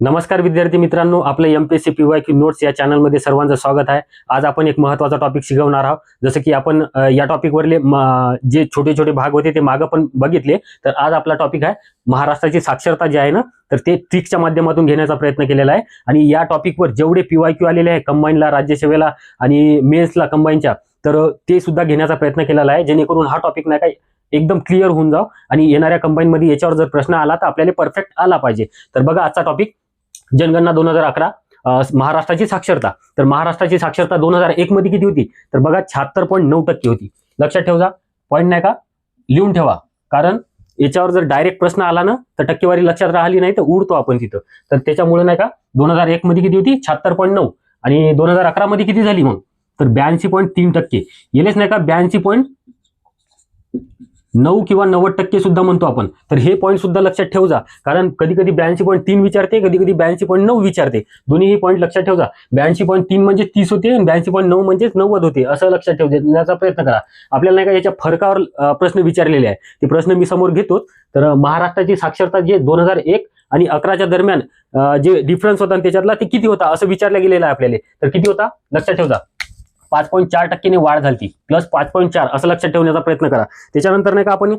नमस्कार विद्यार्थी मित्रांनो आपलं M P S C P Y Q notes या चॅनलमध्ये सर्वांचं स्वागत आहे. आज आपण एक महत्त्वाचा टॉपिक शिकवणार आहोत. जसं की आपण या टॉपिकवरले जे छोटे छोटे भाग होते ते मागं पण बघितले. तर आज आपला टॉपिक आहे महाराष्ट्राची साक्षरता जी आहे ना तर ते ट्रिकच्या माध्यमातून घेण्याचा प्रयत्न केलेला आहे. आणि या टॉपिकवर जेवढे पी वाय क्यू आलेले आहे कंबाईनला राज्यसेवेला आणि मेन्सला कंबाईनच्या तर ते सुद्धा घेण्याचा प्रयत्न केलेला आहे. जेणेकरून हा टॉपिक नाही काय एकदम क्लिअर होऊन जाव. आणि येणाऱ्या कंबाईनमध्ये याच्यावर जर प्रश्न आला तर आपल्याला परफेक्ट आला पाहिजे. तर बघा आजचा टॉपिक जनगणना दोन हजार अकरा महाराष्ट्राची साक्षरता. तर महाराष्ट्राची साक्षरता दोन हजार एक मध्ये किती होती? तर बघा शहात्तर पॉईंट नऊ टक्के होती. लक्षात ठेवा पॉईंट नाही का? लिहून ठेवा. कारण याच्यावर जर डायरेक्ट प्रश्न आला ना तर टक्केवारी लक्षात राहिली नाही तर उडतो आपण तिथं. तर त्याच्यामुळे नाही का दोन हजार एक मध्ये किती होती? शहात्तर पॉईंट नऊ. आणि दोन हजार अकरा मध्ये किती झाली मग? तर ब्याऐंशी पॉईंट तीन टक्के. येलेच नाही का? ब्याऐंशी पॉईंट नऊ किंवा नव्वद टक्के सुद्धा म्हणतो आपण. तर हे पॉईंट सुद्धा लक्षात ठेव जा कारण कधी कधी ब्याऐंशी पॉईंट तीन विचारते कधी कधी ब्याऐंशी पॉईंट नऊ विचारते. दोन्ही पॉईंट लक्षात ठेव जा ब्याऐंशी पॉईंट तीन म्हणजे तीस होते आणि ब्याऐंशी पॉईंट नऊ म्हणजेच नव्वद होते. असं लक्षात ठेव देण्याचा म्हणजे प्रयत्न करा. आपल्याला नाही का याच्या फरकावर प्रश्न विचारलेले आहे ते प्रश्न मी समोर घेतो. तर महाराष्ट्राची साक्षरता जे दोन हजार एक आणि अकराच्या दरम्यान जे डिफरन्स होता त्याच्यातला ते किती होता असं विचारलं गेलेलं आहे आपल्याला. तर किती होता? लक्षात ठेव जा पाच पॉईंट चार टक्क्याने वाढ झाली प्लस पाच पॉईंट चार असं लक्षात ठेवण्याचा प्रयत्न करा. त्याच्यानंतर नाही का आपण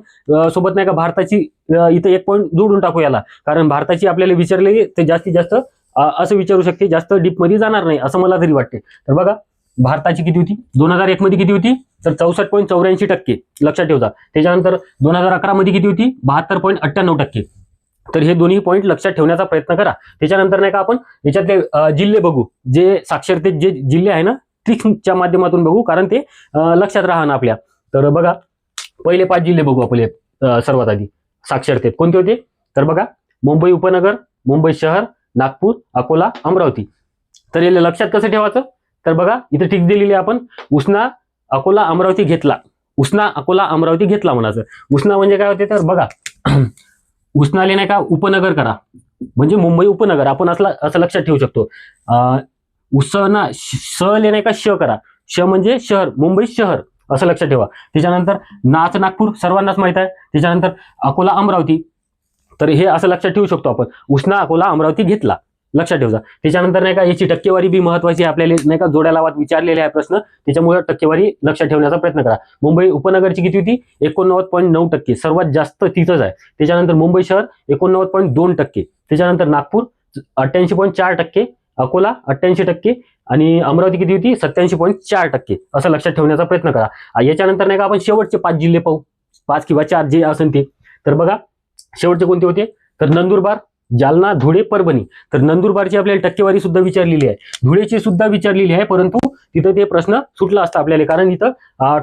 सोबत नाही का भारताची इथं एक पॉईंट जोडून टाकू याला. कारण भारताची आपल्याला विचारलेली ते जास्तीत जास्त असं विचारू शकते जास्त डीपमध्ये जाणार नाही असं मला तरी वाटते. तर बघा भारताची किती होती? दोन हजार एक मध्ये किती होती? तर चौसष्ट पॉईंट चौऱ्याऐंशी टक्के लक्षात ठेवता त्याच्यानंतर दोन हजार अकरा मध्ये किती होती? बहात्तर पॉईंट अठ्ठ्याण्णव टक्के. तर हे दोन्ही पॉईंट लक्षात ठेवण्याचा प्रयत्न करा. त्याच्यानंतर नाही का आपण याच्यातले जिल्हे बघू. जे साक्षरतेत जे जिल्हे आहे ना ट्रिक्सच्या माध्यमातून बघू कारण ते लक्षात राहणं आपल्या. तर बघा पहिले पाच जिल्हे बघू आपले सर्वात आधी. साक्षरतेत कोणते होते? तर बघा मुंबई उपनगर मुंबई शहर नागपूर अकोला अमरावती. तर याला लक्षात कसं ठेवायचं? तर बघा इथे ठीक दिलेली आहे आपण. उष्णा अकोला अमरावती घेतला. उष्णा अकोला अमरावती घेतला म्हणायचं. उष्णा म्हणजे काय होते? तर बघा उष्णाले नाही का उपनगर करा. म्हणजे मुंबई उपनगर आपण असला असं लक्षात ठेवू शकतो. अं, उसना श ले नाही का श करा. श म्हणजे शहर मुंबई शहर असं लक्षात ठेवा. त्याच्यानंतर नाच नागपूर सर्वांनाच माहीत आहे. त्याच्यानंतर अकोला अमरावती. तर हे असं लक्षात ठेवू शकतो आपण. उष्णा अकोला अमरावती घेतला. लक्षात ठेवा त्याच्यानंतर नाही का याची टक्केवारी बी महत्वाची आपल्याला नाही का जोड्या लावात विचारलेले आहे प्रश्न. त्याच्यामुळे टक्केवारी लक्षात ठेवण्याचा प्रयत्न करा. मुंबई उपनगरची किती होती? एकोणनव्वद पॉईंट नऊ टक्के. सर्वात जास्त तिथंच आहे. त्याच्यानंतर मुंबई शहर एकोणनव्वद पॉईंट दोन टक्के. त्याच्यानंतर नागपूर अठ्ठ्याऐंशी पॉईंट चार टक्के. अकोला अठ्ठ्याऐंशी टक्के आणि अमरावती किती होती? सत्याऐंशी पॉईंट चार टक्के. असं लक्षात ठेवण्याचा प्रयत्न करा. याच्यानंतर नाही का आपण शेवटचे पाच जिल्हे पाहू. पाच किंवा चार जे असेल ते. तर बघा शेवटचे कोणते होते? तर नंदुरबार जालना धुळे परभणी. तर नंदुरबारची आपल्याला टक्केवारी सुद्धा विचारलेली आहे. धुळेची सुद्धा विचारलेली आहे परंतु तिथं ते प्रश्न सुटला असता आपल्याला. कारण इथं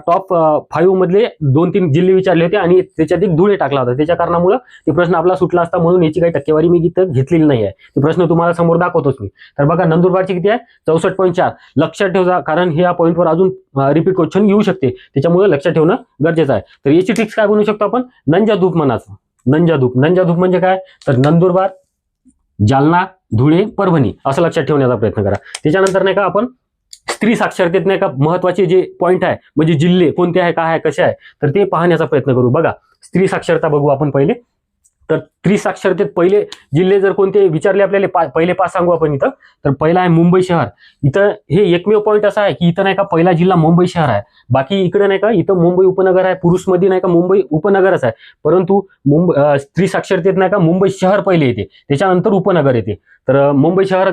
टॉप फाईव्ह मधले दोन तीन जिल्हे विचारले होते आणि त्याच्यात एक धुळे टाकला होता. त्याच्या कारणामुळे ते प्रश्न आपला सुटला असता म्हणून याची काही टक्केवारी मी इथं घेतलेली नाही आहे. ते प्रश्न तुम्हाला समोर दाखवतोच मी. तर बघा नंदुरबारची किती आहे? चौसष्ट पॉईंट चार. लक्षात ठेवा कारण हे या पॉईंटवर अजून रिपीट क्वेश्चन येऊ शकते. त्याच्यामुळे लक्षात ठेवणं गरजेचं आहे. तर याची ट्रिक्स काय बनवू शकतो आपण? नंजा धूप म्हणाचं नंजा धूप म्हणजे काय? तर नंदुरबार जालना धुळे परभणी असं लक्षात ठेवण्याचा प्रयत्न करा. त्याच्यानंतर नाही का आपण स्त्री साक्षरतेत नाही का महत्त्वाचे जे पॉईंट आहे म्हणजे जिल्हे कोणते आहे काय आहे कसे आहे तर ते पाहण्याचा प्रयत्न करू. बघा स्त्री साक्षरता बघू आपण पहिले. तर त्रिसाक्षरतेत पहिले जिल्हे जर कोणते विचारले आपल्याला पा- पहिले पाच सांगू आपण इथं. तर पहिला आहे मुंबई शहर. इथं हे एकमेव पॉईंट असा आहे की इथं नाही का पहिला जिल्हा मुंबई शहर आहे. बाकी इकडे नाही का इथं मुंबई उपनगर आहे पुरुषमध्ये नाही का मुंबई उपनगरच आहे. परंतु मुंबई स्त्री साक्षरतेत नाही का मुंबई शहर पहिले येते. त्याच्यानंतर उपनगर येते. तर मुंबई शहर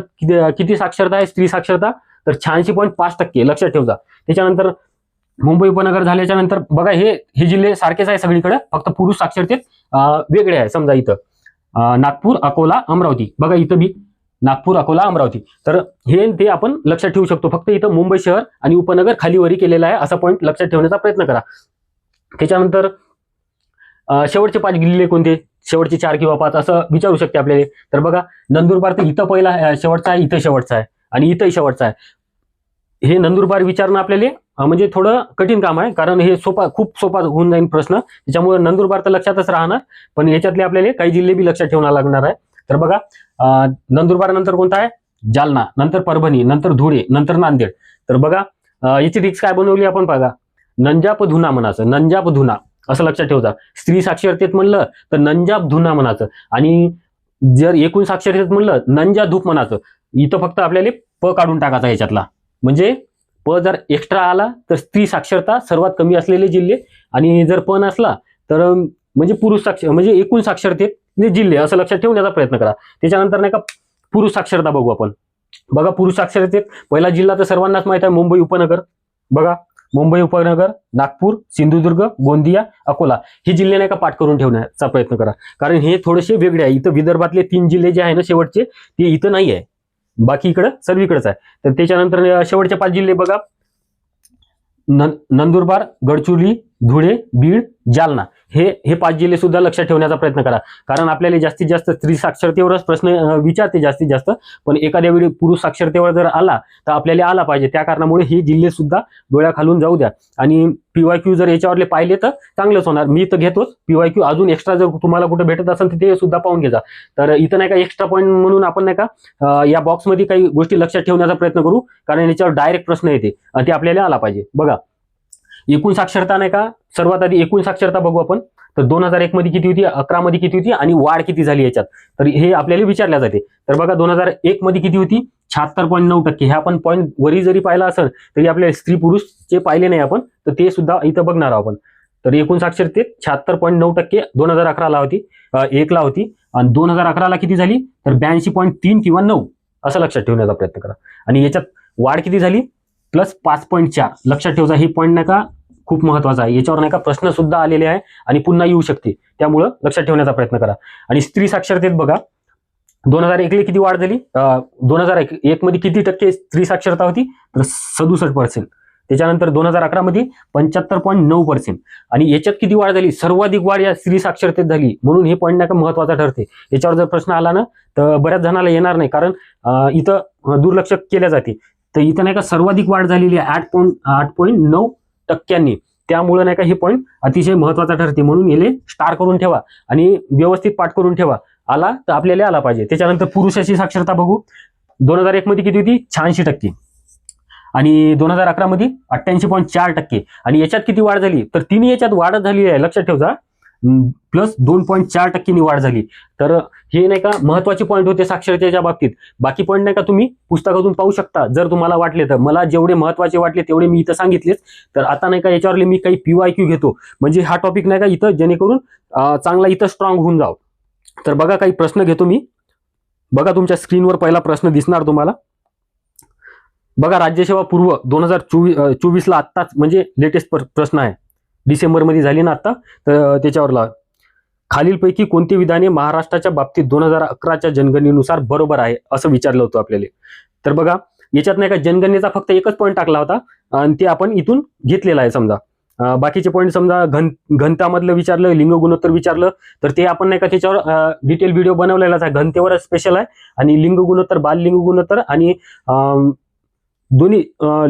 किती साक्षरता आहे? स्त्री साक्षरता तर शहाऐंशी पॉईंट पाच टक्के लक्षात ठेवजा. त्याच्यानंतर मुंबई उपनगर झाल्याच्यानंतर बघा हे हे जिल्हे सारखेच आहे सगळीकडे. फक्त पुरुष साक्षरतेत वेगळे आहे. समजा इथं नागपूर अकोला अमरावती. बघा इथं बी नागपूर अकोला अमरावती. तर हे ते आपण लक्षात ठेवू शकतो. फक्त इथं मुंबई शहर आणि उपनगर खालीवरी केलेला आहे असा पॉईंट लक्षात ठेवण्याचा प्रयत्न करा. त्याच्यानंतर शेवटचे पाच जिल्हे कोणते? शेवटचे चार किंवा पाच असं विचारू शकते आपल्याला. तर बघा नंदुरबार तर इथं पहिला शेवटचा आहे इथं शेवटचा आहे आणि इथंही शेवटचा आहे. हे नंदुरबार विचारणं आपल्याला म्हणजे थोडं कठीण काम आहे कारण हे सोपा खूप सोपा होऊन जाईल प्रश्न. त्याच्यामुळे नंदुरबार तर लक्षातच राहणार पण याच्यातले आपल्याला काही जिल्हे बी लक्षात ठेवणं लागणार आहे. तर बघा नंदुरबार नंतर कोणता आहे? जालना नंतर परभणी नंतर धुळे नंतर नांदेड. तर बघा याची रिक्स काय बनवली आपण बघा. नंजाप धुना म्हणायचं नंजाप धुना असं लक्षात ठेवता स्त्री साक्षरतेत म्हणलं तर नंजाप धुना म्हणायचं. आणि जर एकूण साक्षरतेत म्हणलं नंजा धूप म्हणाचं इथं फक्त आपल्याला प काढून टाकायचा याच्यातला. म्हणजे प जर एक्स्ट्रा आला तर स्त्री साक्षरता सर्वात कमी असलेले जिल्हे. आणि जर प नसला तर म्हणजे पुरुष साक्षर म्हणजे एकूण साक्षरतेत जिल्हे असं लक्षात ठेवण्याचा प्रयत्न करा. त्याच्यानंतर नाही का पुरुष साक्षरता बघू आपण. बघा पुरुष साक्षरतेत पहिला जिल्हा तर सर्वांनाच माहीत आहे मुंबई उपनगर. बघा मुंबई उपनगर नागपूर सिंधुदुर्ग गोंदिया अकोला. हे जिल्हे नाही का पाठ करून ठेवण्याचा प्रयत्न करा. कारण हे थोडेसे वेगळे आहे. इथं विदर्भातले तीन जिल्हे जे आहे ना शेवटचे ते इथं नाही आहे बाकी इकडं सर्वीकडेच आहे. तर त्याच्यानंतर शेवटचे पाच जिल्हे बघा. नंदुरबार गडचिरोली धुळे बीड जालना. हे हे पाच जिल्हे सुद्धा लक्षात ठेवण्याचा प्रयत्न करा. कारण आपल्याला जास्तीत जास्त स्त्री साक्षरतेवरच प्रश्न विचारते जास्तीत जास्त. पण एखाद्या वेळी पुरुष साक्षरतेवर जर आला तर आपल्याला आला पाहिजे. त्या कारणामुळे हे जिल्हे सुद्धा डोळ्याखालून जाऊ द्या. आणि पीवाय क्यू जर याच्यावरले पाहिले तर चांगलंच होणार. मी तर घेतोच. पीवाय क्यू अजून एक्स्ट्रा जर तुम्हाला कुठे भेटत असेल तर ते सुद्धा पाहून घ्या तर इथं नाही का एक्स्ट्रा पॉईंट म्हणून आपण नाही का या बॉक्समध्ये काही गोष्टी लक्षात ठेवण्याचा प्रयत्न करू. कारण याच्यावर डायरेक्ट प्रश्न येते. आणि ते आपल्याला आला पाहिजे. बघा. एकूण साक्षरता नाही का? सर्वात आधी एकूण साक्षरता बघू आपण. तर दोन हजार एक मध्ये किती होती? अकरा मध्ये किती होती? आणि वाढ किती झाली याच्यात? तर हे आपल्याला विचारल्या जाते. तर बघा दोन हजार एक मध्ये किती होती? शहात्तर पॉईंट नऊ टक्के. हे आपण पॉईंट वरी जरी पाहिला असेल तरी आपल्याला स्त्री पुरुष जे पाहिले नाही आपण तर ते सुद्धा इथं बघणार आहोत आपण. तर एकूण साक्षरतेत शहात्तर पॉईंट नऊ टक्के दोन हजार अकराला होती एकला होती. आणि दोन हजार अकराला किती झाली? तर ब्याऐंशी पॉईंट तीन किंवा नऊ. असं लक्षात ठेवण्याचा प्रयत्न करा. आणि याच्यात वाढ किती झाली? प्लस पाच पॉईंट चार. लक्षात ठेवचा हे पॉईंट नाही का खूप महत्त्वाचा आहे. याच्यावर नाही का प्रश्न सुद्धा आलेले आहे आणि पुन्हा येऊ शकते. त्यामुळं लक्षात ठेवण्याचा प्रयत्न करा. आणि स्त्री साक्षरतेत बघा दोन हजार एकले किती वाढ झाली? दोन हजार एक मध्ये किती टक्के स्त्री साक्षरता होती? तर सदुसष्ट पर्सेंट त्याच्यानंतर दोन हजार अकरा मध्ये पंच्याहत्तर पॉईंट नऊ पर्सेंट आणि याच्यात किती वाढ झाली? सर्वाधिक वाढ या स्त्री साक्षरतेत झाली. म्हणून हे पॉईंट नाही का महत्त्वाचा ठरते. याच्यावर जर प्रश्न आला ना तर बऱ्याच जणाला येणार नाही. कारण इथं दुर्लक्ष केल्या जाते. तर इथं नाही का सर्वाधिक वाढ झालेली आहे आठ पॉईंट आठ पॉईंट नऊ टक्क्यांनी. त्यामुळे नाही का हे पॉईंट अतिशय महत्त्वाचा ठरते. म्हणून याले स्टार करून ठेवा आणि व्यवस्थित पाठ करून ठेवा. आला तर आपल्याला आला पाहिजे. त्याच्यानंतर पुरुषाची साक्षरता बघू. दोन हजार एक मध्ये किती होती? शहाऐंशी टक्के. आणि दोन हजार अकरा मध्ये अठ्ठ्याऐंशी पॉईंट चार टक्के. आणि याच्यात किती वाढ झाली? तर तिन्ही याच्यात वाढच झाली आहे. लक्षात ठेवजा. प्लस दोन पॉईंट चार टक्क्यांनी वाढ झाली. तर हे नाही का महत्त्वाचे पॉईंट होते साक्षरतेच्या बाबतीत. बाकी पॉईंट नाही का तुम्ही पुस्तकातून पाहू शकता. जर तुम्हाला वाटले तर. मला जेवढे महत्त्वाचे वाटले तेवढे मी इथं सांगितलेच. तर आता नाही का याच्यावरले मी काही पीवाय क्यू घेतो. म्हणजे हा टॉपिक नाही का इथं जेणेकरून चांगला इथं स्ट्रॉंग होऊन जाव. तर बघा काही प्रश्न घेतो मी. बघा तुमच्या स्क्रीनवर पहिला प्रश्न दिसणार तुम्हाला. बघा राज्यसेवा पूर्व दोन हजार चोवीस चोवीसला आत्ताच म्हणजे लेटेस्ट प्रश्न आहे. डिसेंबरमध्ये झाली ना आत्ता तर त्याच्यावरला. खालीलपैकी कोणती विधाने महाराष्ट्राच्या बाबतीत दोन हजार अकराच्या जनगणनेनुसार बरोबर आहे असं विचारलं होतं आपल्याला. तर बघा याच्यात नाही का जनगणनेचा फक्त एकच पॉईंट टाकला होता आणि ते आपण इथून घेतलेला आहे समजा. बाकीचे पॉईंट समजा घन घनतामधलं विचारलं लिंग गुणोत्तर विचारलं तर ते आपण नाही का त्याच्यावर डिटेल व्हिडिओ बनवलेलाच आहे. घनतेवर स्पेशल आहे आणि लिंग गुणोत्तर बाल लिंग गुणोत्तर आणि अं, दोन्ही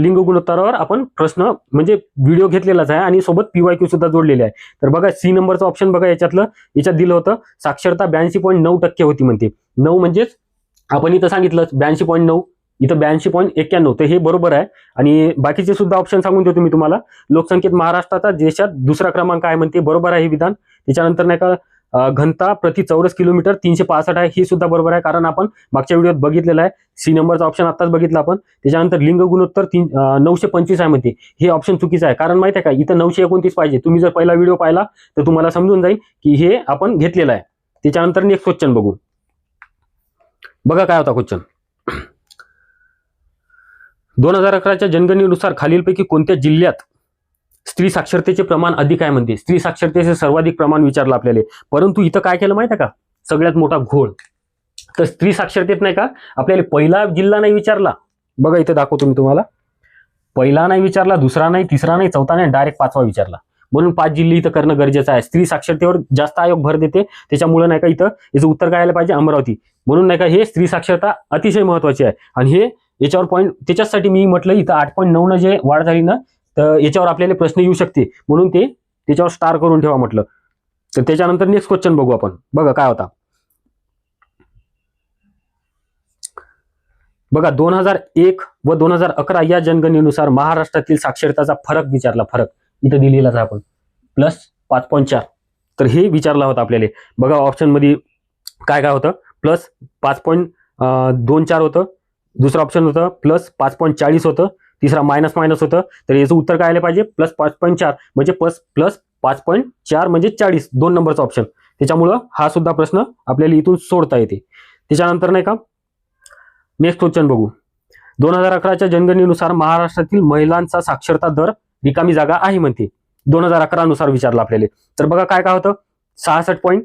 लिंग गुणोत्तरावर आपण प्रश्न म्हणजे व्हिडिओ घेतलेलाच आहे आणि सोबत पीवाय क्यू सुद्धा जोडलेले आहे. तर बघा सी नंबरचं ऑप्शन बघा याच्यातलं याच्यात दिलं होतं साक्षरता ब्याऐंशी पॉईंट नऊ टक्के होती म्हणते. नऊ म्हणजेच आपण इथं सांगितलं ब्याऐंशी पॉईंट नऊ इथं ब्याऐंशी पॉईंट एक्क्याण्णव तर हे बरोबर आहे. आणि बाकीचे सुद्धा ऑप्शन सांगून देतो मी तुम्हाला. लोकसंख्येत महाराष्ट्राचा देशात दुसरा क्रमांक आहे म्हणते बरोबर आहे हे विधान. त्याच्यानंतर नाही का घनता प्रति चौरस किलोमीटर तीनशे पासष्ट आहे. हे सुद्धा बरोबर आहे कारण आपण मागच्या व्हिडिओत बघितलेलं आहे. सी नंबरचा ऑप्शन आताच बघितला आपण. त्याच्यानंतर लिंग गुणोत्तर तीन नऊशे पंचवीस आहे म्हणते. हे ऑप्शन चुकीचं आहे. कारण माहिती आहे का इथं नऊशे एकोणतीस पाहिजे. तुम्ही जर पहिला व्हिडिओ पाहिला तर तुम्हाला समजून जाईल की हे आपण घेतलेलं आहे. त्याच्यानंतर नेक्स्ट क्वेश्चन बघू. बघा काय होता क्वेश्चन दोन हजार अकराच्या जनगणनेनुसार खालीलपैकी कोणत्या जिल्ह्यात स्त्री साक्षरतेचे प्रमाण अधिक आहे म्हणते. स्त्री साक्षरतेचे सर्वाधिक प्रमाण विचारलं आपल्याला. परंतु इथं काय केलं माहिती आहे का? सगळ्यात मोठा घोळ. तर स्त्री साक्षरतेत नाही का? आपल्याला पहिला जिल्हा नाही विचारला. बघा इथं दाखवतो मी तुम्हाला. पहिला नाही विचारला दुसरा नाही तिसरा नाही चौथा नाही डायरेक्ट पाचवा विचारला. म्हणून पाच जिल्हे इथं करणं गरजेचं आहे. स्त्री साक्षरतेवर जास्त आयोग भर देते. त्याच्यामुळे नाही का इथं याचं उत्तर काय आलं पाहिजे? अमरावती. म्हणून नाही का हे स्त्री साक्षरता अतिशय महत्वाची आहे. आणि हे याच्यावर पॉईंट त्याच्यासाठी मी म्हटलं इथं आठ पॉईंट नऊ जे वाढ झाली ना तर याच्यावर आपल्याला प्रश्न येऊ शकते. म्हणून ते त्याच्यावर स्टार करून ठेवा म्हटलं. तर त्याच्यानंतर नेक्स्ट क्वेश्चन बघू आपण. बघा काय होता. बघा दोन हजार एक व दोन हजार अकरा या जनगणनेनुसार महाराष्ट्रातील साक्षरताचा फरक विचारला. फरक. इथं दिलेलाच आपण. प्लस पाच पॉईंट चार. तर हे विचारला होता आपल्याला. बघा ऑप्शनमध्ये काय काय होतं. प्लस पाच पॉईंट दोन चार होतं. दुसरं ऑप्शन होतं. प्लस पाच पॉईंट चाळीस होतं. तिसरा मायनस मायनस होतं. तर याचं उत्तर काय आलं पाहिजे? प्लस पाच पॉईंट चार. म्हणजे प्लस प्लस पाच पॉईंट चार म्हणजे चाळीस. दोन नंबरचा ऑप्शन त्याच्यामुळं हा सुद्धा प्रश्न आपल्याला इथून सोडता येते. त्याच्यानंतर नाही का? नेक्स्ट क्वेश्चन बघू. दोन हजार अकराच्या जनगणनेनुसार महाराष्ट्रातील महिलांचा साक्षरता दर रिकामी जागा आहे म्हणते. दोन हजार अकरा नुसार विचारलं आपल्याला. तर बघा काय काय होतं? सहासष्ट पॉईंट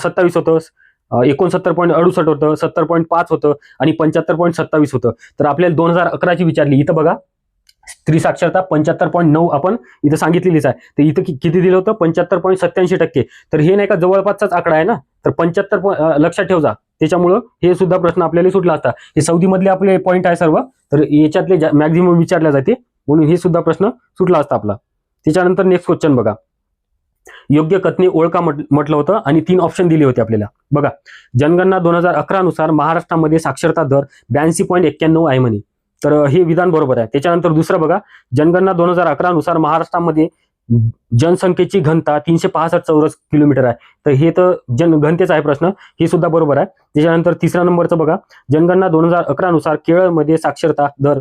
सत्तावीस होतं. एकोणसत्तर पॉईंट अडुसष्ट होतं सत्तर पॉईंट पाच होतं आणि पंच्याहत्तर पॉईंट सत्तावीस होतं. तर आपल्याला दोन हजार अकराची विचारली इथं बघा स्त्री साक्षरता पंच्याहत्तर पॉईंट नऊ आपण इथं सांगितलेलीच आहे. तर इथं किती दिलं होतं? पंच्याहत्तर पॉईंट सत्याऐंशी टक्के. तर हे नाही का जवळपासचाच आकडा आहे ना? तर पंच्याहत्तर लक्षात ठेव जा त्याच्यामुळं हे सुद्धा प्रश्न आपल्याला सुटला असता. हे सौदीमधले आपले पॉईंट आहे सर्व. तर याच्यातले मॅक्झिमम विचारले जाते. म्हणून हे सुद्धा प्रश्न सुटला असता आपला. त्याच्यानंतर नेक्स्ट क्वेश्चन बघा. योग्य कथने ओळखा म्हटलं होतं आणि तीन ऑप्शन दिले होते आपल्याला. बघा जनगणना दोन हजार अकरा नुसार महाराष्ट्रामध्ये साक्षरता दर ब्याऐंशी पॉईंट एक्क्याण्णव आहे म्हणे. तर हे विधान बरोबर आहे. त्याच्यानंतर दुसरं बघा जनगणना दोन हजार अकरा नुसार महाराष्ट्रामध्ये जनसंख्येची घनता तीनशे पासष्ट चौरस किलोमीटर आहे. तर हे तर जन घनतेचा आहे प्रश्न. हे सुद्धा बरोबर आहे. त्याच्यानंतर तिसऱ्या नंबरचं बघा जनगणना दोन हजार अकरा नुसार केरळमध्ये साक्षरता दर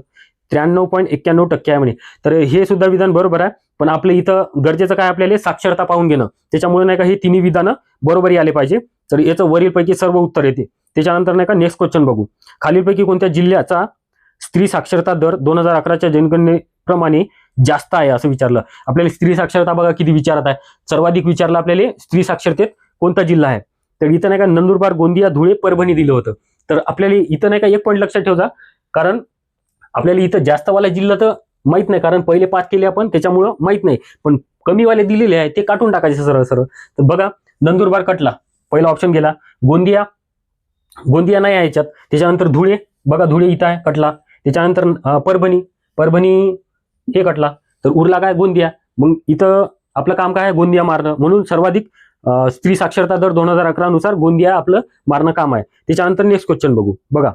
त्र्याण्णव पॉईंट एक्क्याण्णव टक्के आहे म्हणे. तर हे सुद्धा विधान बरोबर आहे. पण आपलं इथं गरजेचं काय आपल्याला? साक्षरता पाहून घेणं. त्याच्यामुळे नाही का हे तिन्ही विधानं बरोबरी आले पाहिजे. तर याचं वरीलपैकी सर्व उत्तर येते. त्याच्यानंतर नाही का नेक्स्ट क्वेश्चन बघू. खालीलपैकी कोणत्या जिल्ह्याचा स्त्री साक्षरता दर दोन हजार अकराच्या जनगणनेप्रमाणे जास्त आहे असं विचारलं. आपल्याला स्त्री साक्षरता बघा किती विचारत आहे. सर्वाधिक विचारलं आपल्याला स्त्री साक्षरतेत कोणता जिल्हा आहे. तर इथं नाही का नंदुरबार गोंदिया धुळे परभणी दिलं होतं. तर आपल्याला इथं नाही का एक पॉईंट लक्षात ठेवा कारण आपल्याला इथं जास्तवाला जिल्हा तर माहीत नाही कारण पहिले पाच केले आपण त्याच्यामुळं माहीत नाही. पण कमीवाले दिलेले आहे ते काटून टाकायचे सरळ सरळ. तर बघा नंदुरबार कटला. पहिला ऑप्शन गेला. गोंदिया. गोंदिया नाही आहे याच्यात. त्याच्यानंतर धुळे. बघा धुळे इथं आहे कटला. त्याच्यानंतर परभणी. परभणी हे कटला. तर उरला काय? गोंदिया. मग इथं आपलं काम काय? आहे गोंदिया मारणं. म्हणून सर्वाधिक स्त्री साक्षरता दर दोन हजार अकरा नुसार गोंदिया आपलं मारणं काम आहे. त्याच्यानंतर नेक्स्ट क्वेश्चन बघू. बघा.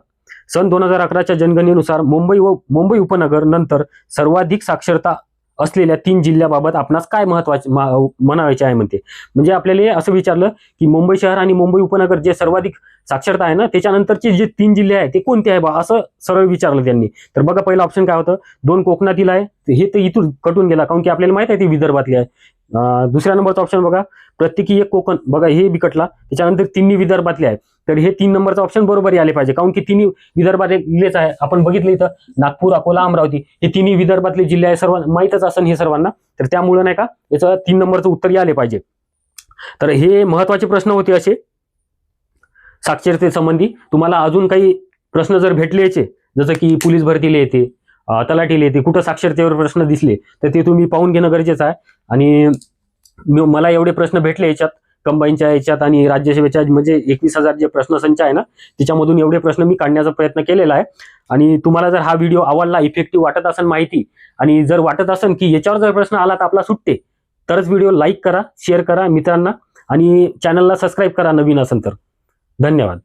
सन दोन हजार अकराच्या जनगणनेनुसार मुंबई व मुंबई उपनगर नंतर सर्वाधिक साक्षरता असलेल्या तीन जिल्ह्याबाबत आपणास काय महत्त्वाचे म्हणावायचे म्हणायचे आहे म्हणते? म्हणजे आपल्याला असं विचारलं की मुंबई शहर आणि मुंबई उपनगर जे सर्वाधिक साक्षरता आहे ना त्याच्यानंतरचे जे तीन जिल्हे आहेत ते कोणते आहे बा? असं सरळ विचारलं त्यांनी. तर बघा पहिलं ऑप्शन काय होतं? दोन कोकणातील आहे. हे तर इथून कटून गेला कारण की आपल्याला माहीत आहे ते विदर्भातले आहे. दुसऱ्या नंबरचा ऑप्शन बघा. प्रत्येकी एक कोकण बघा हे बिकटला. त्याच्यानंतर तिन्ही विदर्भातले आहेत. तर हे तीन नंबरचं ऑप्शन बरोबर आले पाहिजे. कारण की तिन्ही विदर्भातलेच आहे. आपण बघितलं इथं नागपूर अकोला अमरावती हे तिन्ही विदर्भातले जिल्हे आहे सर्व माहीतच असेल हे सर्वांना. तर त्यामुळे नाही का याचं तीन नंबरचं उत्तर आले पाहिजे. तर हे महत्त्वाचे प्रश्न होते असे. साक्षरतेसंबंधी. तुम्हाला अजून काही प्रश्न जर भेटले याचे जसं की पोलीस भरतीला येते तलाठीले ते कुठं साक्षरतेवर प्रश्न दिसले तर ते तुम्ही पाहून घेणं गरजेचं आहे. आणि मी- मला एवढे प्रश्न भेटले याच्यात कंबाईनच्या याच्यात आणि राज्यसेवेच्या म्हणजे एकवीस हजार जे प्रश्नसंच आहे ना त्याच्यामधून एवढे प्रश्न मी काढण्याचा प्रयत्न केलेला आहे. आणि तुम्हाला जर हा व्हिडिओ आवडला इफेक्टिव्ह वाटत असेल माहिती आणि जर वाटत असेल की याच्यावर जर प्रश्न आला तर आपला सुटते तरच व्हिडिओ लाईक करा शेअर करा मित्रांना आणि चॅनलला सबस्क्राईब करा नवीन असेल तर. धन्यवाद.